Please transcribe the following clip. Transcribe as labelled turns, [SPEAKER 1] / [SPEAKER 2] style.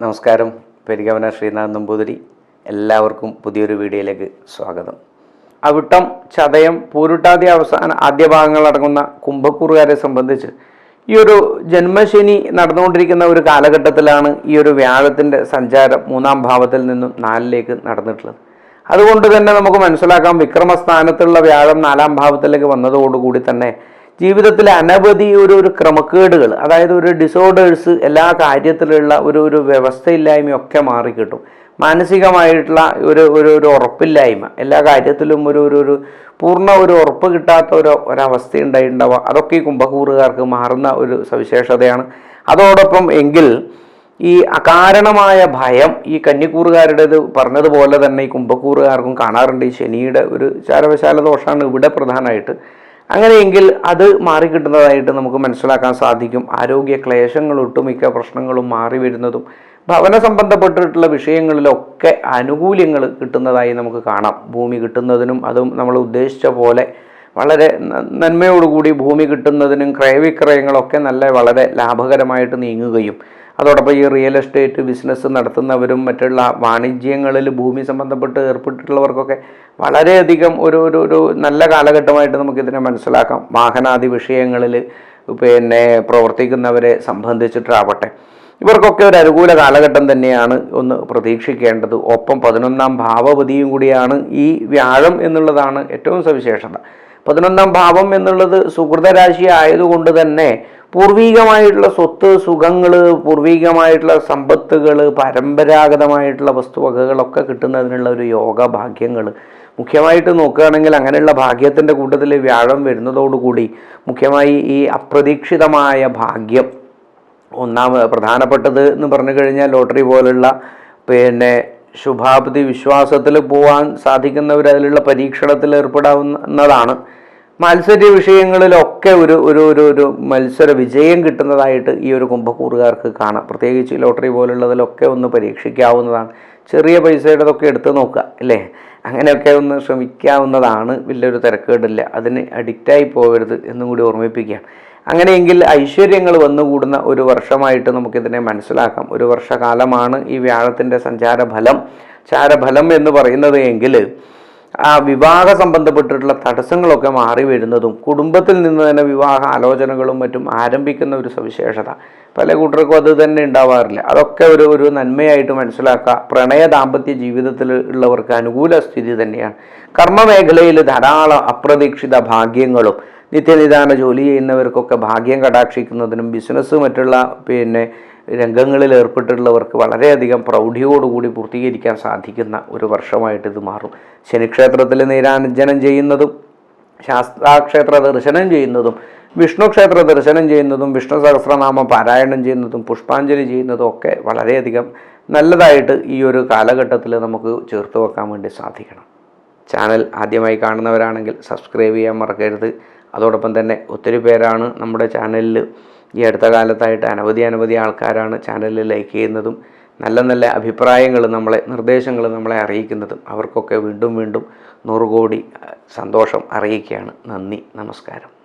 [SPEAKER 1] നമസ്കാരം. പെരികവന ശ്രീനാഥ് നമ്പൂതിരി. എല്ലാവർക്കും പുതിയൊരു വീഡിയോയിലേക്ക് സ്വാഗതം. അവിട്ടം ചതയം പൂരുട്ടാതി അവസാന ആദ്യ ഭാഗങ്ങൾ അടങ്ങുന്ന കുംഭക്കൂറുകാരെ സംബന്ധിച്ച് ഈ ഒരു ജന്മശനി നടന്നുകൊണ്ടിരിക്കുന്ന ഒരു കാലഘട്ടത്തിലാണ് ഈ ഒരു വ്യാഴത്തിന്റെ സഞ്ചാരം മൂന്നാം ഭാവത്തിൽ നിന്നും നാലിലേക്ക് നടന്നിട്ടുള്ളത്. അതുകൊണ്ട് തന്നെ നമുക്ക് മനസ്സിലാക്കാം വിക്രമസ്ഥാനത്തുള്ള വ്യാഴം നാലാം ഭാവത്തിലേക്ക് വന്നതോടുകൂടി തന്നെ ജീവിതത്തിൽ അനവധി ഒരു ഒരു ക്രമക്കേടുകൾ അതായത് ഒരു ഡിസോർഡേഴ്സ് എല്ലാ കാര്യത്തിലുള്ള ഒരു ഒരു വ്യവസ്ഥയില്ലായ്മയൊക്കെ മാറിക്കിട്ടും. മാനസികമായിട്ടുള്ള ഒരു ഒരു ഒരു ഉറപ്പില്ലായ്മ എല്ലാ കാര്യത്തിലും ഒരു ഒരു ഒരു പൂർണ ഒരു ഉറപ്പ് കിട്ടാത്ത ഒരു ഒരവസ്ഥ ഉണ്ടായിട്ടുണ്ടാവുക അതൊക്കെ ഈ കുംഭകൂറുകാർക്ക് മാറുന്ന ഒരു സവിശേഷതയാണ്. അതോടൊപ്പം എങ്കിൽ ഈ അകാരണമായ ഭയം ഈ കന്നിക്കൂറുകാരുടേത് പറഞ്ഞതുപോലെ തന്നെ ഈ കുംഭക്കൂറുകാർക്കും കാണാറുണ്ട്. ഈ ശനിയുടെ ഒരു ചാരവശാല ദോഷമാണ് ഇവിടെ പ്രധാനമായിട്ട് അങ്ങനെയെങ്കിൽ അത് മാറിക്കിട്ടുന്നതായിട്ട് നമുക്ക് മനസ്സിലാക്കാൻ സാധിക്കും. ആരോഗ്യ ക്ലേശങ്ങൾ ഒട്ടുമിക്ക പ്രശ്നങ്ങളും മാറി വരുന്നതും ഭവന സംബന്ധപ്പെട്ടിട്ടുള്ള വിഷയങ്ങളിലൊക്കെ ആനുകൂല്യങ്ങൾ കിട്ടുന്നതായി നമുക്ക് കാണാം. ഭൂമി കിട്ടുന്നതിനും അതും നമ്മൾ ഉദ്ദേശിച്ച പോലെ വളരെ നന്മയോടുകൂടി ഭൂമി കിട്ടുന്നതിനും ക്രയവിക്രയങ്ങളൊക്കെ നല്ല വളരെ ലാഭകരമായിട്ട് നീങ്ങുകയും അതോടൊപ്പം ഈ റിയൽ എസ്റ്റേറ്റ് ബിസിനസ് നടത്തുന്നവരും മറ്റുള്ള വാണിജ്യങ്ങളിൽ ഭൂമി സംബന്ധപ്പെട്ട് ഏർപ്പെട്ടിട്ടുള്ളവർക്കൊക്കെ വളരെയധികം ഒരു ഒരു ഒരു നല്ല കാലഘട്ടമായിട്ട് നമുക്കിതിനെ മനസ്സിലാക്കാം. വാഹനാദി വിഷയങ്ങളിൽ പിന്നെ പ്രവർത്തിക്കുന്നവരെ സംബന്ധിച്ചിട്ടാവട്ടെ. ഇവർക്കൊക്കെ ഒരു അനുകൂല കാലഘട്ടം തന്നെയാണ് ഒന്ന് പ്രതീക്ഷിക്കേണ്ടത്. ഒപ്പം പതിനൊന്നാം ഭാവപതിയും കൂടിയാണ് ഈ വ്യാഴം എന്നുള്ളതാണ് ഏറ്റവും സവിശേഷത. പതിനൊന്നാം ഭാവം എന്നുള്ളത് സുഹൃതരാശി ആയതുകൊണ്ട് തന്നെ പൂർവീകമായിട്ടുള്ള സ്വത്ത് സുഖങ്ങൾ പൂർവീകമായിട്ടുള്ള സമ്പത്തുകൾ പരമ്പരാഗതമായിട്ടുള്ള വസ്തുവകകളൊക്കെ കിട്ടുന്നതിനുള്ള ഒരു യോഗ ഭാഗ്യങ്ങൾ മുഖ്യമായിട്ട് നോക്കുകയാണെങ്കിൽ അങ്ങനെയുള്ള ഭാഗ്യത്തിന്റെ കൂട്ടത്തിൽ വ്യാഴം വരുന്നതോടുകൂടി മുഖ്യമായി ഈ അപ്രതീക്ഷിതമായ ഭാഗ്യം ഒന്നാം പ്രധാനപ്പെട്ടത് എന്ന് പറഞ്ഞു കഴിഞ്ഞാൽ ലോട്ടറി പോലുള്ള പിന്നെ ശുഭാപ്തി വിശ്വാസത്തിൽ പോകാൻ സാധിക്കുന്നവർ അതിലുള്ള പരീക്ഷണത്തിൽ ഏർപ്പെടാവുന്നതാണ്. മത്സര വിഷയങ്ങളിലൊക്കെ ഒരു ഒരു ഒരു ഒരു മത്സര വിജയം കിട്ടുന്നതായിട്ട് ഈ ഒരു കുംഭക്കൂറുകാർക്ക് കാണാം. പ്രത്യേകിച്ച് ലോട്ടറി പോലുള്ളതിലൊക്കെ ഒന്ന് പരീക്ഷിക്കാവുന്നതാണ്. ചെറിയ പൈസയുടെതൊക്കെ എടുത്ത് നോക്കുക അല്ലേ? അങ്ങനെയൊക്കെ ഒന്ന് ശ്രമിക്കാവുന്നതാണ് വലിയൊരു തിരക്കേടില്ല. അതിന് അഡിക്റ്റായി പോകരുത് എന്നും കൂടി ഓർമ്മിപ്പിക്കുകയാണ്. അങ്ങനെയെങ്കിൽ ഐശ്വര്യങ്ങൾ വന്നുകൂടുന്ന ഒരു വർഷമായിട്ട് നമുക്കിതിനെ മനസ്സിലാക്കാം. ഒരു വർഷകാലമാണ് ഈ വ്യാഴത്തിന്റെ സഞ്ചാരഫലം. ചാരഫലം എന്ന് പറയുന്നത് എങ്കിൽ ആ വിവാഹ സംബന്ധപ്പെട്ടിട്ടുള്ള തടസ്സങ്ങളൊക്കെ മാറി വരുന്നതും കുടുംബത്തിൽ നിന്ന് തന്നെ വിവാഹ ആലോചനകളും മറ്റും ആരംഭിക്കുന്ന ഒരു സവിശേഷത. പല കൂട്ടർക്കും അത് തന്നെ ഉണ്ടാവാറില്ല. അതൊക്കെ ഒരു ഒരു നന്മയായിട്ട് മനസ്സിലാക്കുക. പ്രണയ ദാമ്പത്യ ജീവിതത്തിൽ ഉള്ളവർക്ക് അനുകൂല സ്ഥിതി തന്നെയാണ്. കർമ്മമേഖലയിൽ ധാരാളം അപ്രതീക്ഷിത ഭാഗ്യങ്ങളും നിത്യനിദാന ജോലി ചെയ്യുന്നവർക്കൊക്കെ ഭാഗ്യം കടാക്ഷിക്കുന്നതിനും ബിസിനസ് മറ്റുള്ള പിന്നെ രംഗങ്ങളിൽ ഏർപ്പെട്ടിട്ടുള്ളവർക്ക് വളരെയധികം പ്രൗഢിയോടുകൂടി പൂർത്തീകരിക്കാൻ സാധിക്കുന്ന ഒരു വർഷമായിട്ട് ഇത് മാറും. ശനിക്ഷേത്രത്തിൽ നീരാഞ്ജനം ചെയ്യുന്നതും ശാസ്താക്ഷേത്ര ദർശനം ചെയ്യുന്നതും വിഷ്ണു ക്ഷേത്ര ദർശനം ചെയ്യുന്നതും വിഷ്ണു സഹസ്രനാമം പാരായണം ചെയ്യുന്നതും പുഷ്പാഞ്ജലി ചെയ്യുന്നതും ഒക്കെ വളരെയധികം നല്ലതായിട്ട് ഈ ഒരു കാലഘട്ടത്തിൽ നമുക്ക് ചേർത്ത് വെക്കാൻ വേണ്ടി സാധിക്കണം. ചാനൽ ആദ്യമായി കാണുന്നവരാണെങ്കിൽ സബ്സ്ക്രൈബ് ചെയ്യാൻ മറക്കരുത്. അതോടൊപ്പം തന്നെ ഒത്തിരി പേരാണ് നമ്മുടെ ചാനലിൽ ഈ അടുത്ത കാലത്തായിട്ട് അനവധി അനവധി ആൾക്കാരാണ് ചാനലിൽ ലൈക്ക് ചെയ്യുന്നതും നല്ല നല്ല അഭിപ്രായങ്ങൾ നമ്മളെ നിർദ്ദേശങ്ങൾ നമ്മളെ അറിയിക്കുന്നതും അവർക്കൊക്കെ വീണ്ടും വീണ്ടും നൂറ് കോടി സന്തോഷം അറിയിക്കുകയാണ്. നന്ദി നമസ്കാരം.